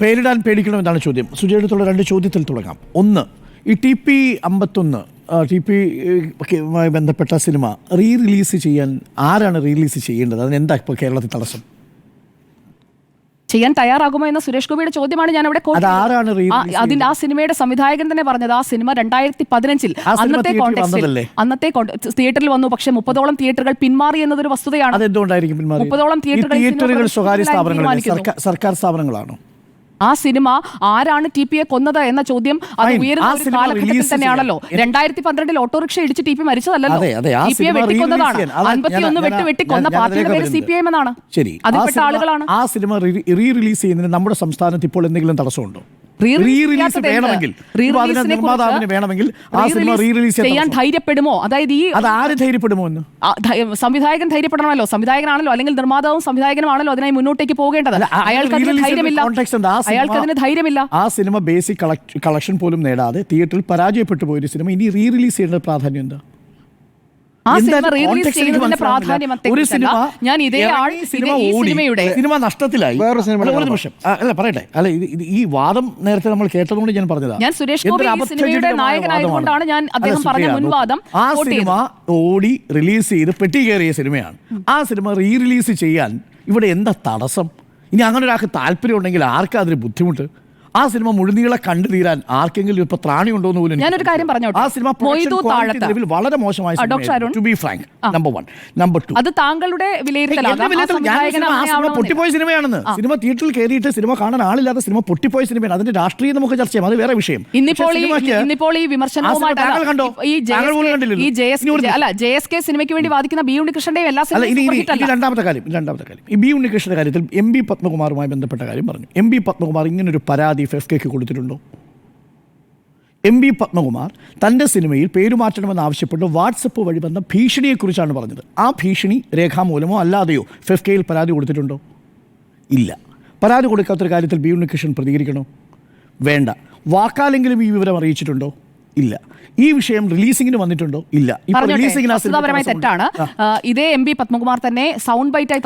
പേരിടാൻ പേടിക്കണമെന്നാണ് ചോദ്യം. സുജയുടെ രണ്ട് ചോദ്യത്തിൽ തുടങ്ങാം. ഒന്ന് ഈ ടി പി അമ്പത്തൊന്ന് ടി പി ബന്ധപ്പെട്ട സിനിമ റീ റിലീസ് ചെയ്യാൻ ആരാണ് റീലീസ് ചെയ്യേണ്ടത്? അതിന് എന്താ ഇപ്പോൾ കേരളത്തിൽ തടസ്സം? ചെയ്യാൻ തയ്യാറാകുമോ എന്ന സുരേഷ് ഗോപിയുടെ ചോദ്യമാണ് ഞാൻ അവിടെ അതിൽ ആ, സിനിമയുടെ സംവിധായകൻ തന്നെ പറഞ്ഞത്. ആ സിനിമ രണ്ടായിരത്തി പതിനഞ്ചിൽ അന്നത്തെ കോണ്ടെക്സ്റ്റിൽ? അന്നത്തെ തിയേറ്ററിൽ വന്നു. പക്ഷേ മുപ്പതോളം തിയേറ്ററുകൾ പിന്മാറി എന്നതൊരു വസ്തുതയാണ്? മുപ്പതോളം തിയേറ്ററുകൾ സ്വകാര്യ. സർക്കാർ സർക്കാർ സ്ഥാപനങ്ങളാണോ? ആ സിനിമ ആരാണ് ടി പിയെ കൊന്നത് എന്ന ചോദ്യം അത്. ഉയരുന്ന ഒരു കാലഘട്ടത്തിൽ തന്നെയാണല്ലോ. രണ്ടായിരത്തി പന്ത്രണ്ടിൽ ഓട്ടോറിക്ഷ ഇടിച്ച് ടി പി മരിച്ചതല്ലല്ലോ. ടി പിയെ വെട്ടിക്കൊന്നതാണ്. അൻപത്തിയൊന്ന് വെട്ട് വെട്ടിക്കൊന്ന ഞാൻ പാർട്ടിയുടെ പേര് അതിലേക്ക് സി പി ഐ എന്നാണ് ശരി. ആ അതിൽപ്പെട്ട ആളുകളാണ്. ആ സിനിമ റീ റിലീസ് ചെയ്യുന്നതിന് നമ്മുടെ സംസ്ഥാനത്ത് ഇപ്പോൾ എന്തെങ്കിലും തടസ്സമുണ്ടോ? വേണമെങ്കിൽ. നിർമ്മാതാവിന് ആ സിനിമ റീ re-release റിലീസ് ചെയ്യാൻ ധൈര്യപ്പെടുമോ? അതായത് ഈ അത് ആര് ധൈര്യപ്പെടുമോ എന്ന്? സംവിധായകൻ ധൈര്യപ്പെടണമല്ലോ. സംവിധായകനാണല്ലോ അല്ലെങ്കിൽ നിർമ്മാതാവും സംവിധായകനുമാണല്ലോ അതിനായി മുന്നോട്ടേക്ക് പോകേണ്ടത്. അതിന് ധൈര്യമില്ല. അയാൾക്ക് അതിന് ധൈര്യമില്ല. ആ സിനിമ ബേസിക് കളക്ഷൻ പോലും നേടാതെ തിയേറ്ററിൽ പരാജയപ്പെട്ടു പോയൊരു സിനിമ ഇനി റീ റിലീസ് ചെയ്യേണ്ട പ്രാധാന്യം എന്താ? ആ സിനിമ റീ റിലീസ് ചെയ്യുന്നതിന്റെ മനസ്സിലാവുന്നില്ല. പ്രാധാന്യം ഒരു സിനിമ ഞാൻ ഇതേ ആൾ സിനിമയുടെ സിനിമ നഷ്ടത്തിലായി. വേറെ സിനിമ അല്ല, ഒരു നിമിഷം. ആ, അല്ല പറയട്ടെ. അല്ല ഇത് ഈ വാദം നേരത്തെ നമ്മൾ കേട്ടതുകൊണ്ട് ഞാൻ പറഞ്ഞതാ. ഞാൻ സുരേഷ് ഗോപി ഈ സിനിമയുടെ നായകനായതുകൊണ്ടാണ് ഞാൻ അദ്ദേഹം പറഞ്ഞ മുൻവാദം ആ സിനിമ ഓടി റിലീസ് ചെയ്ത് പെട്ടി കയറിയ സിനിമയാണ്. ആ സിനിമ റീ റിലീസ് ചെയ്യാൻ ഇവിടെ എന്താ തടസ്സം? ഇനി അങ്ങനെ ഒരാൾക്ക് താല്പര്യം ഉണ്ടെങ്കിൽ ആർക്കാ അതിന് ബുദ്ധിമുട്ട്? ആ സിനിമ മുഴുനീളെ കണ്ടു തീരാൻ ആർക്കെങ്കിലും ഇപ്പൊ ത്രാണി ഉണ്ടോ എന്ന് പോലും ഞാനൊരു കാര്യം പറഞ്ഞു ആ സിനിമ. നിലവിൽ വളരെ മോശമായ. To be frank number one number two അത് താങ്കളുടെ. പൊട്ടിപ്പോയ സിനിമയാണെന്ന്. സിനിമ തിയേറ്ററിൽ കയറിയിട്ട് സിനിമ കാണാൻ ആളില്ലാത്ത സിനിമ പൊട്ടിപ്പോയ സിനിമയാണ്. അതിന്റെ രാഷ്ട്രീയം നമുക്ക് ചർച്ച ചെയ്യാം. അത് വേറെ വിഷയം. ഇന്നിപ്പോൾ ഇന്നിപ്പോൾ ഈ വിമർശനവുമായിട്ട് സിനിമയ്ക്ക് വേണ്ടി വാദിക്കുന്ന ബി ഉണ്ണികൃഷ്ണന്റെ എല്ലാ രണ്ടാമത്തെ കാര്യം. രണ്ടാമത്തെ കാര്യം. ഈ ബി ഉണ്ണികൃഷ്ണന്റെ കാര്യത്തിൽ എം ബി പത്മകുമാറുമായി ബന്ധപ്പെട്ട കാര്യം പറഞ്ഞു. എം ബി പത്മകുമാർ ഇങ്ങനൊരു പരാതി എഫ് കെക്ക് കൊടുത്തിട്ടുണ്ടോ? എം വി പത്മകുമാർ തന്റെ സിനിമയിൽ പേരുമാറ്റണമെന്ന് ആവശ്യപ്പെട്ട് വാട്സപ്പ് വഴി വന്ന ഭീഷണിയെക്കുറിച്ചാണ് പറഞ്ഞത്. ആ ഭീഷണി രേഖാമൂലമോ അല്ലാതെയോ ഫെഫ് കെയിൽ പരാതി കൊടുത്തിട്ടുണ്ടോ? ഇല്ല. പരാതി കൊടുക്കാത്തൊരു കാര്യത്തിൽ ബി ഉണ്ണികൃഷ്ണൻ പ്രതികരിക്കണോ? വേണ്ട. വാക്കാലെങ്കിലും ഈ വിവരം അറിയിച്ചിട്ടുണ്ടോ? ഇല്ല. ഈ വിഷയം റിലീസിംഗിന് വന്നിട്ടുണ്ടോ? ഇല്ല. തെറ്റാണ്. ഇതേ എം പി പത്മകുമാർ തന്നെ സൗണ്ട് ബൈറ്റ് ആയി.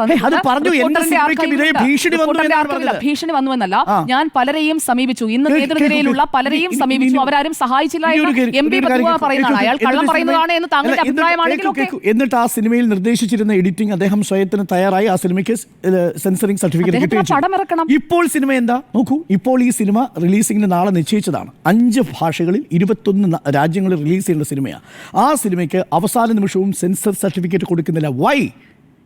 ഇതേ ഭീഷണി വന്നു വന്നുവെന്നല്ല ഞാൻ പലരെയും സമീപിച്ചു. ഇന്ന് നേതൃനിരയിലുള്ള പലരെയും സമീപിച്ചു. അവരാരും സഹായിച്ചില്ല എം പി പത്മകുമാർ പറയുന്നതാണ്. അയാൾ കള്ളം എന്നിട്ട് പറയുന്നതാണ് എന്ന് താങ്കളുടെ അഭിപ്രായമാണെങ്കിലും എന്നിട്ട് അഭിപ്രായമാണെങ്കിൽ ആ സിനിമയിൽ നിർദ്ദേശിച്ചിരുന്ന എഡിറ്റിംഗ് അദ്ദേഹം സ്വയത്തിന് തയ്യാറായി. ആ സിനിമയ്ക്ക് സെൻസറിംഗ് സർട്ടിഫിക്കറ്റ്. ഇപ്പോൾ സിനിമ എന്താ? നോക്കൂ ഇപ്പോൾ ഈ സിനിമ റിലീസിംഗിന് നാളെ നിശ്ചയിച്ചതാണ്. അഞ്ച് ഭാഷകളിൽ ഇരുപത്തൊന്ന് ന- രാജ്യങ്ങളിൽ റിലീസ് ചെയ്യേണ്ട സിനിമയാണ് ആ സിനിമയ്ക്ക് അവസാന നിമിഷവും സെൻസർ സർട്ടിഫിക്കറ്റ് കൊടുക്കുന്നില്ല. വൈ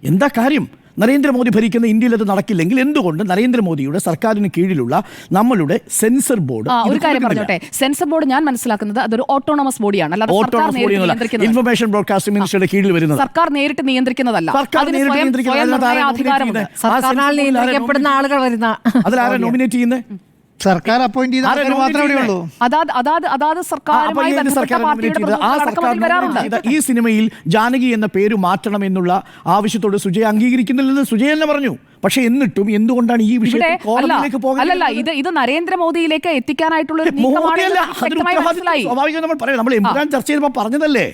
എന്താ കാര്യം? നരേന്ദ്രമോദി ഭരിക്കുന്ന ഇന്ത്യയിൽ അത് നടക്കില്ലെങ്കിൽ എന്തുകൊണ്ട് നരേന്ദ്രമോദിയുടെ സർക്കാരിന് കീഴിലുള്ള നമ്മളുടെ സെൻസർ ബോർഡ് ഒരു കാര്യം പറഞ്ഞോട്ടെ. സെൻസർ ബോർഡ് ഞാൻ മനസ്സിലാക്കുന്നത് അതൊരു ഓട്ടോണമസ് ബോഡിയാണ് അല്ലാതെ സർക്കാർ ഓട്ടോണമസ് നേരിട്ട് ഇൻഫർമേഷൻ ബ്രോഡ്കാസ്റ്റിംഗ് മിനിസ്റ്ററുടെ കീഴിൽ വരുന്നത്. സർക്കാർ നേരിട്ട് നിയന്ത്രിക്കുന്നതല്ല. നിയന്ത്രിക്കപ്പെടുന്ന ആളുകൾ വരുന്ന അതിലാരാ നോമിനേറ്റ് ചെയ്യുന്നത്? സർക്കാർ അപ്പോയിന്റ് ചെയ്ത മാത്രമേ ഇവിടെ ഉള്ളൂ. അതാത് അതാത് അതാത് സർക്കാരുമായി ബന്ധപ്പെട്ട പാർട്ടിയുടെ പ്രതിനിധികൾ വരാറുണ്ട്. ഈ സിനിമയിൽ ജാനകി എന്ന പേര് മാറ്റണം എന്നുള്ള ആവശ്യത്തോട് സുജയ അംഗീകരിക്കുന്നില്ലെന്ന് സുജയ തന്നെ പറഞ്ഞു. പക്ഷെ എന്നിട്ടും എന്തുകൊണ്ടാണ് ഈ കോടതിയിലേക്ക് അല്ലല്ല പോകുന്നത് ഇത് ഇത് നരേന്ദ്രമോദിയിലേക്ക് എത്തിക്കാനായിട്ടുള്ള ഒരു മനസ്സിലായി. സ്വാഭാവികം നമ്മൾ പറയാം നമ്മൾ എമ്പുരാൻ ചർച്ച ചെയ്തപ്പോൾ പറഞ്ഞതല്ലേ?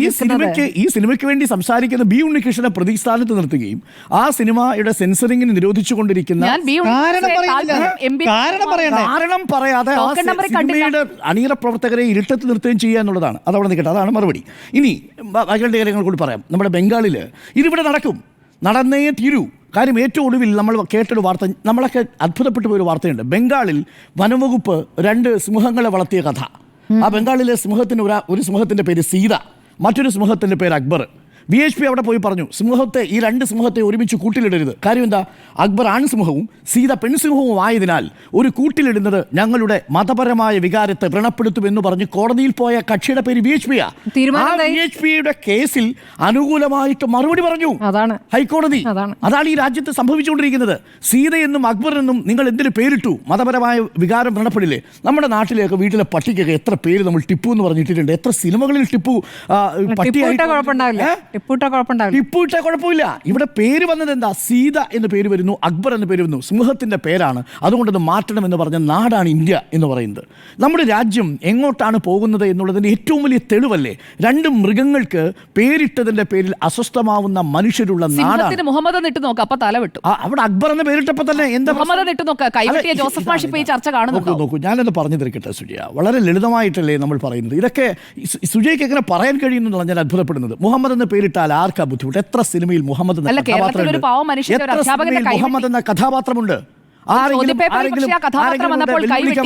ഈ സിനിമയ്ക്ക് ഈ സിനിമയ്ക്ക് വേണ്ടി സംസാരിക്കുന്ന ബി ഉണ്ണികൃഷ്ണനെ പ്രതിസ്ഥാനത്ത് നിർത്തുകയും ആ സിനിമയുടെ സെൻസറിംഗിന് നിരോധിച്ചുകൊണ്ടിരിക്കുന്ന കൊണ്ടിരിക്കുന്ന കാരണം പറയാതെ ആ. സിനിമയുടെ അണിയറ പ്രവർത്തകരെ ഇരുട്ടത്ത് നിർത്തുകയും ചെയ്യുക എന്നുള്ളതാണ്. അതവിടെ നിൽക്കട്ടെ. അതാണ് മറുപടി. ഇനി ബാക്കിയുള്ള കാര്യങ്ങൾ കൂടി പറയാം. നമ്മുടെ ബംഗാളിൽ ഇതിവിടെ നടക്കും നടന്നേ തീരൂ. കാര്യം ഏറ്റവും ഒടുവിൽ നമ്മൾ കേട്ടൊരു വാർത്ത നമ്മളൊക്കെ അത്ഭുതപ്പെട്ടു പോയൊരു വാർത്തയുണ്ട്. ബംഗാളിൽ വനംവകുപ്പ് രണ്ട് സിംഹങ്ങളെ വളർത്തിയ കഥ. ആ ബംഗാളിലെ സിംഹത്തിന് ഒരു സിംഹത്തിന്റെ പേര് സീത മറ്റൊരു സിംഹത്തിന്റെ പേര് അക്ബർ. ബി എച്ച് പി അവിടെ പോയി പറഞ്ഞു സിംഹത്തെ ഈ രണ്ട് സിംഹത്തെ ഒരുമിച്ച് കൂട്ടിലിടരുത്. കാര്യം എന്താ? അക്ബർ ആൺസിംഹവും സീത പെൺസിംഹവും ആയതിനാൽ ഒരു കൂട്ടിലിടുന്നത് ഞങ്ങളുടെ മതപരമായ വികാരത്തെ വ്രണപ്പെടുത്തുമെന്ന് പറഞ്ഞ് കോടതിയിൽ പോയ കക്ഷിയുടെ പേര് B H P B H പിയുടെ കേസിൽ അനുകൂലമായിട്ട് മറുപടി പറഞ്ഞു. അതാണ്. ഹൈക്കോടതി. അതാണ്. ഈ രാജ്യത്ത് സംഭവിച്ചുകൊണ്ടിരിക്കുന്നത്. സീത എന്നും അക്ബർ എന്നും നിങ്ങൾ എന്തിന് പേരിട്ടു? മതപരമായ വികാരം വ്രണപ്പെടില്ലേ? നമ്മുടെ നാട്ടിലേക്ക് വീട്ടിലെ പട്ടിക്കൊക്കെ എത്ര പേര് നമ്മൾ ടിപ്പു എന്ന് പറഞ്ഞിട്ടിട്ടുണ്ട്. എത്ര സിനിമകളിൽ ടിപ്പു പട്ടിയായിട്ട് കുഴപ്പമുണ്ടാവില്ല. ടിപ്പൂട്ട കുഴപ്പമുണ്ടാവില്ല. ടിപ്പു കുഴപ്പമില്ല. ഇവിടെ പേര് വന്നത് എന്താ? സീത എന്ന് പേര് വരുന്നു അക്ബർ എന്ന് പേര് വരുന്നു സിംഹത്തിന്റെ പേരാണ്. അതുകൊണ്ടത് മാറ്റണം എന്ന് പറഞ്ഞ നാടാണ് ഇന്ത്യ എന്ന് പറയുന്നത്. നമ്മുടെ രാജ്യം എങ്ങോട്ടാണ് പോകുന്നത് എന്നുള്ളതിന്റെ ഏറ്റവും വലിയ തെളിവല്ലേ? രണ്ട് മൃഗങ്ങൾക്ക് പേരിട്ടതിന്റെ പേരിൽ അസ്വസ്ഥമാവുന്ന മനുഷ്യരുള്ള നാടാണ്. മുഹമ്മദ് എന്ന് ഇട്ട് നോക്ക് അപ്പൊ തല വിട്ടു. അവിടെ അക്ബർ എന്ന് പേരിട്ടപ്പോ തന്നെ എന്താ മുഹമ്മദ് ഇട്ട് നോക്ക് കൈവെട്ടിയ ജോസഫ് മാഷി ഈ ചർച്ച കാണുന്നുണ്ടോ? നോക്കൂ ഞാനത് പറഞ്ഞു തിരിക്കട്ടെ സുജയ. വളരെ ലളിതമായിട്ടല്ലേ നമ്മൾ പറയുന്നത്? ഇതൊക്കെ സുജയ്ക്ക് എങ്ങനെ പറയാൻ കഴിയുന്നു ഞാൻ അത്ഭുതപ്പെടുന്നത്. മുഹമ്മദ് എന്ന് പേരിട്ടാൽ ആർക്കാ ബുദ്ധിമുട്ട് എത്ര സിനിമയിൽ മുഹമ്മദ് എന്ന കഥാപാത്രമുണ്ട്? എത്ര സിനിമയിൽ മുഹമ്മദ് എന്ന കഥാപാത്രമുണ്ട്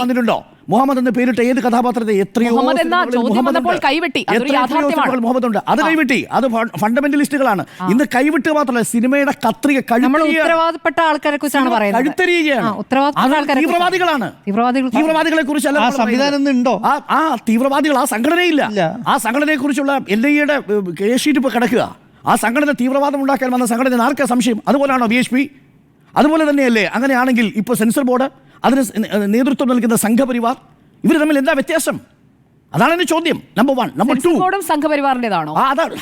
വന്നിട്ടുണ്ടോ മുഹമ്മദ് എന്ന് പേരിട്ട ഏത് കഥാപാത്രത്തെ എത്രയോ മുഹമ്മദ് ഉണ്ട്. കൈവെട്ടി. അതൊരു യാഥാർത്ഥ്യമാണ്. സിനിമകളിൽ അത് കൈവെട്ടി. അത് ഫണ്ടമെന്റലിസ്റ്റുകളാണ്. ഇന്ന് കൈവിട്ട് മാത്രമല്ല സിനിമയുടെ കത്രിക ഉത്തരവാദപ്പെട്ട ആൾക്കാരെ കുറിച്ചാണ് പറയുന്നത്. തീവ്രവാദികളാണ്. തീവ്രവാദികളെ കുറിച്ചല്ല സംവിധാനം ഉണ്ടോ? ആ- ആ തീവ്രവാദികൾ ആ സംഘടനയില്ല. ആ സംഘടനയെ കുറിച്ചുള്ള എൽ ഐ എയുടെ കേസ് ഷീറ്റ് ഇപ്പൊ കിടക്കുക. ആ സംഘടന തീവ്രവാദം ഉണ്ടാക്കാൻ വന്ന സംഘടന ആർക്കാ സംശയം? അതുപോലെയാണോ ബി എച്ച് പി? അതുപോലെ തന്നെയല്ലേ അങ്ങനെയാണെങ്കിൽ ഇപ്പോൾ സെൻസർ ബോർഡ് അതിന് നേതൃത്വം നൽകുന്ന സംഘപരിവാർ ഇവർ തമ്മിൽ എന്താ വ്യത്യാസം? അതാണ് എന്റെ ചോദ്യം നമ്പർ വൺ നമ്പർ ടു സംഘപരിവാറിന്റേതാണോ?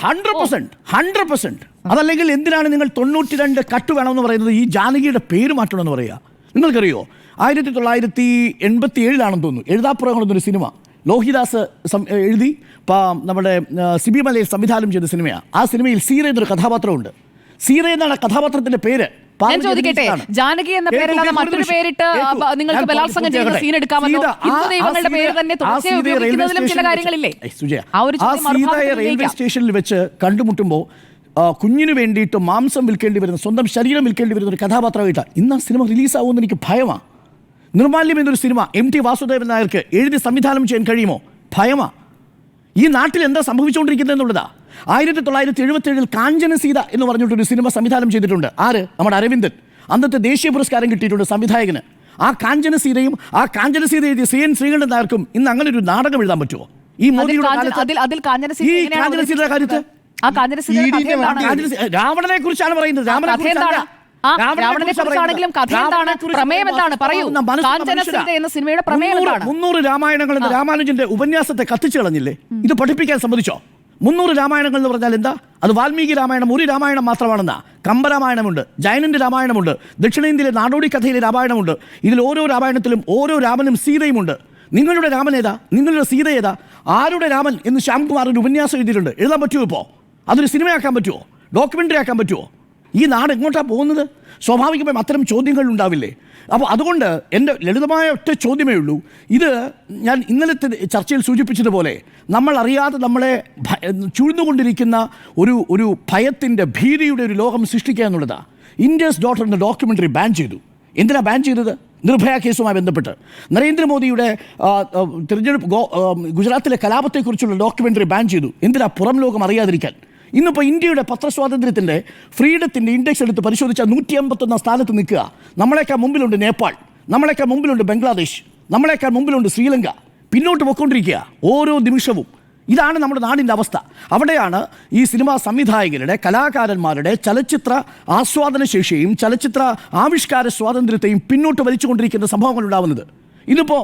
ഹൺഡ്രഡ് പെർസെന്റ് ഹൺഡ്രഡ് പെർസെന്റ് അതല്ലെങ്കിൽ എന്തിനാണ് നിങ്ങൾ തൊണ്ണൂറ്റി രണ്ട് കട്ട് വേണമെന്ന് പറയുന്നത്? ഈ ജാനകിയുടെ പേര് മാറ്റണമെന്ന് പറയുക. നിങ്ങൾക്കറിയോ? ആയിരത്തി തൊള്ളായിരത്തി എൺപത്തി ഏഴിലാണെന്ന് തോന്നുന്നു. എഴുതാപ്പുറം എന്നൊരു സിനിമ. ലോഹിദാസ് എഴുതി നമ്മുടെ സിബി മലയിൽ സംവിധാനം ചെയ്ത സിനിമയാണ് ആ സിനിമയിൽ സീറ എന്നൊരു കഥാപാത്രമുണ്ട്. സീറ എന്നാണ് കഥാപാത്രത്തിന്റെ പേര്. ഞാൻ ചോദിക്കട്ടെ ജാനകി എന്ന പേരല്ലാതെ മറ്റൊരു പേരിട്ട് നിങ്ങൾക്ക് ബലാത്സംഗം ചെയ്യുന്ന സീൻ എടുക്കാമല്ലോ ഹിന്ദു ദൈവങ്ങളുടെ പേര് തന്നെ ഉപയോഗിക്കുന്നതിലും ചില കാര്യങ്ങളില്ലേ? ആ ഒരു റെയിൽവേ സ്റ്റേഷനിൽ വെച്ച് കണ്ടുമുട്ടുമ്പോൾ കുഞ്ഞിന് വേണ്ടിയിട്ട് മാംസം വിൽക്കേണ്ടി വരുന്ന സ്വന്തം ശരീരം വിൽക്കേണ്ടി വരുന്ന ഒരു കഥാപാത്രമായിട്ടാണ് ഇന്ന് ആ സിനിമ റിലീസാവുമെന്ന് എനിക്ക് ഭയമാണ് നിർമാല്യം എന്നൊരു സിനിമ എം ടി വാസുദേവൻ നായർക്ക് എഴുതി സംവിധാനം ചെയ്യാൻ കഴിയുമോ? ഭയമാ. ഈ നാട്ടിൽ എന്താ സംഭവിച്ചുകൊണ്ടിരിക്കുന്നത് എന്നുള്ളതാ? ആയിരത്തി തൊള്ളായിരത്തി എഴുപത്തി ഏഴിൽ കാഞ്ചന സീത എന്ന് പറഞ്ഞിട്ടൊരു സിനിമ സംവിധാനം ചെയ്തിട്ടുണ്ട്. ആര്? നമ്മുടെ അരവിന്ദൻ. അന്നത്തെ ദേശീയ പുരസ്കാരം കിട്ടിയിട്ടുണ്ട് സംവിധായകന്. ആ കാഞ്ചന സീതയും ആ കാഞ്ചന സീത എഴുതിയ സി എൻ ശ്രീകണ്ഠൻ നായർക്കും ഇന്ന് അങ്ങനെ ഒരു നാടകം എഴുതാൻ പറ്റുമോ? ഈ മോദിയുടെ ഈ രാവണനെ കുറിച്ചാണ് പറയുന്നത്. രാമനെ രാവണനെ കുറിച്ചാണെങ്കിലും കഥ എന്താണ്? പ്രമേയം എന്താണ്? പറയൂ. എന്ന സിനിമയുടെ പ്രമേയം എന്താണ്? മുന്നൂറ് രാമായണങ്ങൾ എന്ന രാമാനുജന്റെ ഉപന്യാസത്തെ കത്തിച്ചു കളഞ്ഞില്ലേ ഇത് പഠിപ്പിക്കാൻ സമ്മതിച്ചോ? മുന്നൂറ് രാമായണങ്ങൾ എന്ന് പറഞ്ഞാൽ എന്താ? അത് വാൽമീകി രാമായണം ഒരു രാമായണം മാത്രമാണെന്നാ. കമ്പരാമായണമുണ്ട് ജൈനന്റെ രാമായണമുണ്ട് ദക്ഷിണേന്ത്യയിലെ നാടോടി കഥയിലെ രാമായണമുണ്ട്. ഇതിൽ ഓരോ രാമായണത്തിലും ഓരോ രാമനും സീതയുമുണ്ട്. നിങ്ങളുടെ രാമൻ ഏതാ? നിങ്ങളുടെ സീത ഏതാ? ആരുടെ രാമൻ എന്ന് ശ്യാംകുമാർ ഒരു ഉപന്യാസം എഴുതിയിട്ടുണ്ട്. എഴുതാൻ പറ്റുമോ ഇപ്പോൾ അതൊരു സിനിമയാക്കാൻ പറ്റുമോ? ഡോക്യുമെന്ററി ആക്കാൻ പറ്റുമോ? ഈ നാട് എങ്ങോട്ടാണ് പോകുന്നത്? സ്വാഭാവികമായും അത്തരം ചോദ്യങ്ങൾ ഉണ്ടാവില്ലേ? അപ്പോൾ അതുകൊണ്ട് എന്റെ ലളിതമായ ഒറ്റ ചോദ്യമേ ഉള്ളൂ. ഇത് ഞാൻ ഇന്നലത്തെ ചർച്ചയിൽ സൂചിപ്പിച്ചതുപോലെ നമ്മൾ അറിയാതെ നമ്മളെ ചൂഴ്ന്നുകൊണ്ടിരിക്കുന്ന ഒരു ഒരു ഭയത്തിന്റെ ഭീതിയുടെ ഒരു ലോകം സൃഷ്ടിക്കുക എന്നുള്ളതാണ് ഇന്ത്യസ് ഡോട്ടർ എന്ന ഡോക്യുമെന്ററി ബാൻ ചെയ്തു. എന്തിനാ ബാൻ ചെയ്തത്? നിർഭയ കേസുമായി ബന്ധപ്പെട്ട്. നരേന്ദ്രമോദിയുടെ തിരഞ്ഞെടുപ്പ് ഗുജറാത്തിലെ കലാപത്തെക്കുറിച്ചുള്ള ഡോക്യുമെന്ററി ബാൻ ചെയ്തു. എന്തിനാ പുറം ലോകം അറിയാതിരിക്കാൻ? ഇന്നിപ്പോൾ ഇന്ത്യയുടെ പത്രസ്വാതന്ത്ര്യത്തിന്റെ ഫ്രീഡത്തിന്റെ ഇൻഡെക്സ് എടുത്ത് പരിശോധിച്ചാൽ നൂറ്റി അമ്പത്തൊന്നാം സ്ഥാനത്ത് നിൽക്കുക. നമ്മളെക്കാൾ മുമ്പിലുണ്ട് നേപ്പാൾ നമ്മളെക്കാൾ മുമ്പിലുണ്ട് ബംഗ്ലാദേശ് നമ്മളെക്കാൾ മുമ്പിലുണ്ട് ശ്രീലങ്ക. പിന്നോട്ട് പോയിക്കൊണ്ടിരിക്കുക ഓരോ നിമിഷവും. ഇതാണ് നമ്മുടെ നാടിന്റെ അവസ്ഥ. അവിടെയാണ് ഈ സിനിമാ സംവിധായകരുടെ കലാകാരന്മാരുടെ ചലച്ചിത്ര ആസ്വാദന ശേഷിയും ചലച്ചിത്ര ആവിഷ്കാര സ്വാതന്ത്ര്യത്തെയും പിന്നോട്ട് വലിച്ചുകൊണ്ടിരിക്കുന്ന സംഭവങ്ങൾ ഉണ്ടാവുന്നത് ഇന്നിപ്പോൾ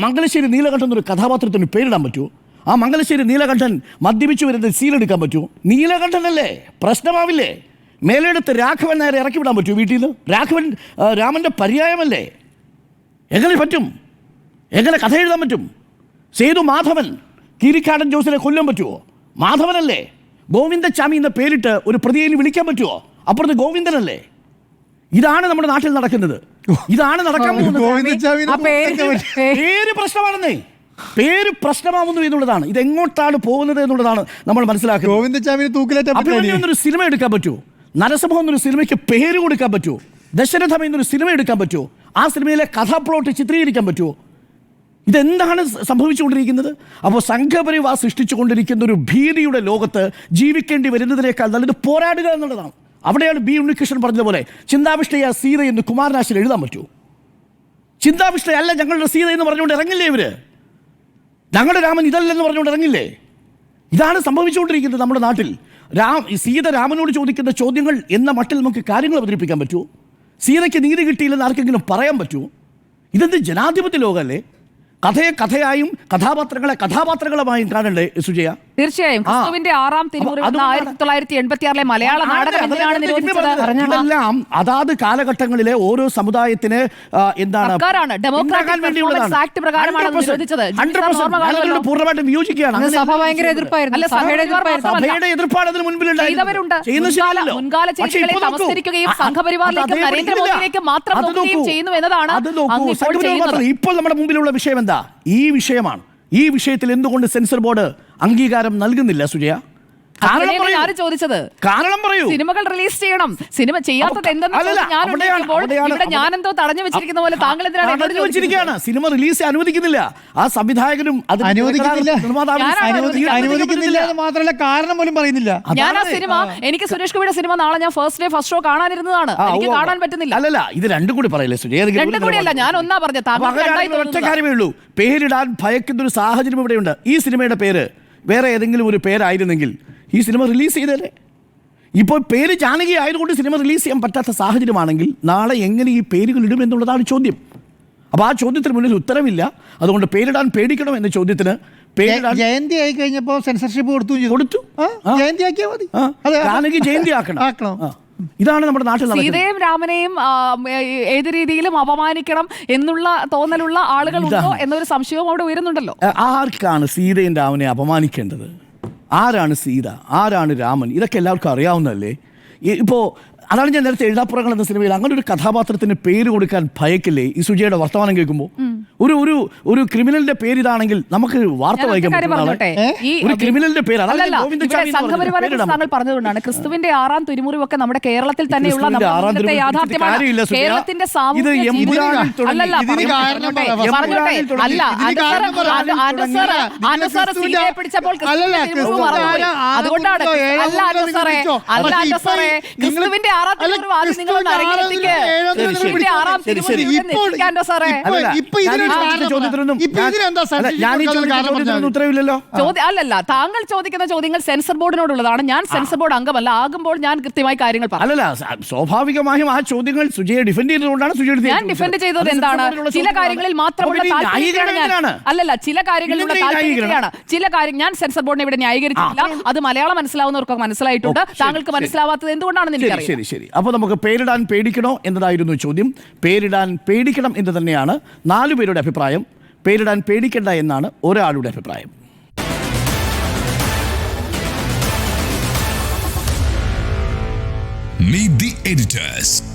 മംഗലശ്ശേരി നീലകണ്ഠൻ എന്നൊരു കഥാപാത്രത്തിന് പേരിടാൻ പറ്റുമോ? ആ മംഗലശ്ശേരി നീലകണ്ഠൻ മദ്യപിച്ചു വരുന്നത് സീലെടുക്കാൻ പറ്റുമോ നീലകണ്ഠനല്ലേ? പ്രശ്നമാവില്ലേ? മേലെടുത്ത് രാഘവൻ നേരെ ഇറക്കി വിടാൻ പറ്റുമോ വീട്ടിൽ നിന്ന്? രാഘവൻ രാമന്റെ പര്യായമല്ലേ? എങ്ങനെ പറ്റും? എങ്ങനെ കഥ എഴുതാൻ പറ്റും? സേതു മാധവൻ കീരിക്കാടൻ ജോസിനെ കൊല്ലാൻ പറ്റുമോ മാധവനല്ലേ? ഗോവിന്ദച്ചാമി എന്ന പേരിട്ട് ഒരു പ്രതിയെ വിളിക്കാൻ പറ്റുമോ അപ്പുറത്ത് ഗോവിന്ദനല്ലേ? ഇതാണ് നമ്മുടെ നാട്ടിൽ നടക്കുന്നത്. ഇതാണ് നടക്കാൻ പോകുന്നത്. പേര് പ്രശ്നമാണെന്നേ. പേര് പ്രശ്നമാവുന്നു എന്നുള്ളതാണ്. ഇത് എങ്ങോട്ടാണ് പോകുന്നത് എന്നുള്ളതാണ് നമ്മൾ മനസ്സിലാക്കുന്നത്. പറ്റില്ല എന്നൊരു സിനിമ എടുക്കാൻ പറ്റുമോ? നരസിംഹം എന്നൊരു സിനിമയ്ക്ക് പേര് കൊടുക്കാൻ പറ്റുമോ? ദശരഥം എന്നൊരു സിനിമ എടുക്കാൻ പറ്റുമോ? ആ സിനിമയിലെ കഥാ പ്ലോട്ട് ചിത്രീകരിക്കാൻ പറ്റുമോ? ഇതെന്താണ് സംഭവിച്ചുകൊണ്ടിരിക്കുന്നത്? അപ്പോൾ സംഘപരിവാർ സൃഷ്ടിച്ചുകൊണ്ടിരിക്കുന്ന ഒരു ഭീതിയുടെ ലോകത്ത് ജീവിക്കേണ്ടി വരുന്നതിനേക്കാൾ നല്ലത് പോരാടുക എന്നുള്ളതാണ്. അവിടെയാണ് ബി ഉണ്ണികൃഷ്ണൻ പറഞ്ഞതുപോലെ ചിന്താവിഷ്ടയ സീത എന്ന് കുമാരനാശിൽ എഴുതാൻ പറ്റുമോ? ചിന്താവിഷ്ഠയല്ല ഞങ്ങളുടെ സീത എന്ന് പറഞ്ഞുകൊണ്ട് ഇറങ്ങില്ലേ ഇവർ? ഞങ്ങളുടെ രാമൻ ഇതല്ലെന്ന് പറഞ്ഞുകൊണ്ട് ഇറങ്ങില്ലേ? ഇതാണ് സംഭവിച്ചുകൊണ്ടിരിക്കുന്നത് നമ്മുടെ നാട്ടിൽ. രാം സീത രാമനോട് ചോദിക്കുന്ന ചോദ്യങ്ങൾ എന്ന മട്ടിൽ നമുക്ക് കാര്യങ്ങൾ അവതരിപ്പിക്കാൻ പറ്റുമോ സീതയ്ക്ക് നീതി കിട്ടിയില്ലെന്ന് ആർക്കെങ്കിലും പറയാൻ പറ്റുമോ ഇതെന്ത് ജനാധിപത്യ ലോകമല്ലേ? കഥയെ കഥയായും കഥാപാത്രങ്ങളെ കഥാപാത്രങ്ങളുമായും കാണണ്ടേ സുജയ? തീർച്ചയായും ക്രിസ്തുവിന്റെ ആറാം തിരുമുറി ആയിരത്തി തൊള്ളായിരത്തി എൺപത്തി ആറിലെ മലയാള നാടകം അതാത് കാലഘട്ടങ്ങളിലെ ഓരോ സമുദായത്തിന് എന്താണ്. ആക്ട് ഉണ്ടാക്കാൻ വേണ്ടിയുള്ളതാണ്. Performance Act പ്രകാരമാണ് അത് 100%. നിരോധിച്ചത്. 100%. ഓർമ്മ പൂർണമായിട്ടും വിയോജിക്കുകയാണ് സഭ ഭയങ്കര എതിർപ്പായിരുന്നു സഭയുടെ സഭയുടെ എതിർപ്പായിരുന്നു മാത്രമല്ല. സഭയുടെ എതിർപ്പാണ് അതിന് മുൻപിൽ ചെയ്യുന്ന മുൻകാല-. തമസ്കരിക്കുകയും സംഘപരിവാറിലേക്കും നരേന്ദ്രമോദിയിലേക്കും. മാത്രം നോക്കുകയും ചെയ്യുന്നു എന്നതാണ്. ഇപ്പോൾ നമ്മുടെ മുമ്പിലുള്ള വിഷയം എന്താ ഈ വിഷയമാണ് ഈ വിഷയത്തിൽ എന്തുകൊണ്ട് സെൻസർ ബോർഡ് അംഗീകാരം നൽകുന്നില്ല സുജയ. ആര് ചോദിച്ചത്? കാരണം പറയൂ. സിനിമകൾ റിലീസ് ചെയ്യണം. സിനിമ ചെയ്യാത്തത് എന്തെന്ന് ഞാൻ ഞാനെന്തോ തടഞ്ഞു വെച്ചിരിക്കുന്ന പോലെ താങ്കൾ തടഞ്ഞു വെച്ചിരിക്കുകയാണ്. സിനിമ റിലീസ് അനുവദിക്കുന്നില്ല. ആ സംവിധായകനും അത് അനുവദിക്കുന്നില്ല. മാത്രമല്ല കാരണം പോലും പറയുന്നില്ല. ഞാൻ ആ സിനിമ എനിക്ക് സുരേഷ് ഗോപിയുടെ സിനിമ നാളെ ഞാൻ ഫസ്റ്റ് ഡേ ഫസ്റ്റ് ഷോ കാണാനിരുന്നതാണ്. എനിക്ക് കാണാൻ പറ്റുന്നില്ല. അല്ലല്ല ഇത് രണ്ടും കൂടി പറയല്ലേ സുജയ? രണ്ടും കൂടി കൂടിയല്ല ഞാൻ ഒന്നാ ഒറ്റ കാര്യമേ ഉള്ളൂ. പേരിടാൻ ഭയക്കുന്ന ഒരു സാഹചര്യം ഇവിടെയുണ്ട്. ഈ സിനിമയുടെ പേര് വേറെ ഏതെങ്കിലും ഒരു പേരായിരുന്നെങ്കിൽ ഈ സിനിമ റിലീസ് ചെയ്തേനെ ഇപ്പോൾ പേര് ജാനകി ആയതുകൊണ്ട് സിനിമ റിലീസ് ചെയ്യാൻ പറ്റാത്ത സാഹചര്യമാണെങ്കിൽ നാളെ എങ്ങനെ ഈ പേരുകൾ ഇടും എന്നുള്ളതാണ് ചോദ്യം അപ്പോൾ ആ ചോദ്യത്തിന് മുന്നിൽ ഉത്തരവില്ല അതുകൊണ്ട് പേരിടാൻ പേടിക്കണം എന്ന ചോദ്യത്തിന് ജയന്തി ആയി കഴിഞ്ഞപ്പോ സെൻസർഷിപ്പ് കൊടുത്തു. കൊടുത്തു. ജയന്തി ആക്കിയാൽ മതി. ജാനകി ജയന്തി ആക്കണം ആക്കണം. ഇതാണ് നമ്മുടെ നാട്ടിൽ സീതയും രാമനെയും ഏത് രീതിയിലും അപമാനിക്കണം എന്നുള്ള തോന്നലുള്ള ആളുകൾ ഉണ്ടോ എന്നൊരു സംശയവും അവിടെ ഉയരുന്നുണ്ടല്ലോ. ആർക്കാണ് സീതയും രാമനെ അപമാനിക്കേണ്ടത്? ആരാണ് സീത? ആരാണ് രാമൻ? ഇതൊക്കെ എല്ലാവർക്കും അറിയാവുന്നതല്ലേ? ഇപ്പോൾ ഇപ്പോ അതാണ് ഞാൻ നേരത്തെ എഴുതാപ്പുറങ്ങൾ എന്ന സിനിമയിൽ അങ്ങനെ ഒരു കഥാപാത്രത്തിന് പേര് കൊടുക്കാൻ ഭയക്കില്ലേ? ഈ സുജയുടെ വർത്തമാനം കേൾക്കുമ്പോൾ ഒരു ഒരു ഒരു ക്രിമിനലിന്റെ പേര് ഇതാണെങ്കിൽ നമുക്ക് വാർത്ത വായിക്കാൻ ഒരു ക്രിമിനലിന്റെ പേര് താങ്കൾ പറഞ്ഞതുകൊണ്ടാണ് ക്രിസ്തുവിന്റെ ആറാം തിരുമുറിവൊക്കെ നമ്മുടെ കേരളത്തിൽ തന്നെയുള്ള കേരളത്തിന്റെ. അതുകൊണ്ടാണ് അല്ല അല്ല ആറാം അല്ല, തിരുമുറി ക്രിസ്തുവിന്റെ ആറാം ആറാം സാറേ? ഉത്തരവില്ലല്ലോ? ചോദ്യം അല്ലല്ല താങ്കൾ ചോദിക്കുന്ന ചോദ്യങ്ങൾ സെൻസർ ബോർഡിനോടുള്ളതാണ്. ഞാൻ സെൻസർ ബോർഡ് അംഗമല്ല. ആകുമ്പോൾ ഞാൻ കൃത്യമായി കാര്യങ്ങൾ പറഞ്ഞു അല്ലല്ല സ്വാഭാവികമായും ആ ചോദ്യങ്ങൾ സുജയെ ഡിഫെൻഡ് ചെയ്തുകൊണ്ടാണ് സുജയ ഞാൻ ഡിഫെൻഡ് ചെയ്തത്. എന്താണ്? ചില കാര്യങ്ങളിൽ മാത്രമുള്ള അല്ലല്ല ചില കാര്യങ്ങളിലുള്ള താല്പര്യമാണ് ചില കാര്യം ഞാൻ സെൻസർ ബോർഡിനെ ഇവിടെ ന്യായീകരിച്ചിട്ടില്ല. അത് മലയാളം മനസ്സിലാവുന്നവർക്കൊക്കെ മനസ്സിലായിട്ടുണ്ട്? താങ്കൾക്ക് മനസ്സിലാവാത്തത് എന്തുകൊണ്ടാണെന്ന് എനിക്കറിയാം ശരി. അപ്പോൾ നമുക്ക് പേരിടാൻ പേടിക്കണോ എന്നതായിരുന്നു ചോദ്യം. പേരിടാൻ പേടിക്കണം എന്ന് തന്നെയാണ് നാലു പേരുടെ അഭിപ്രായം. പേരിടാൻ പേടിക്കണ്ട എന്നാണ് ഒരാളുടെ അഭിപ്രായം. Meet the editors.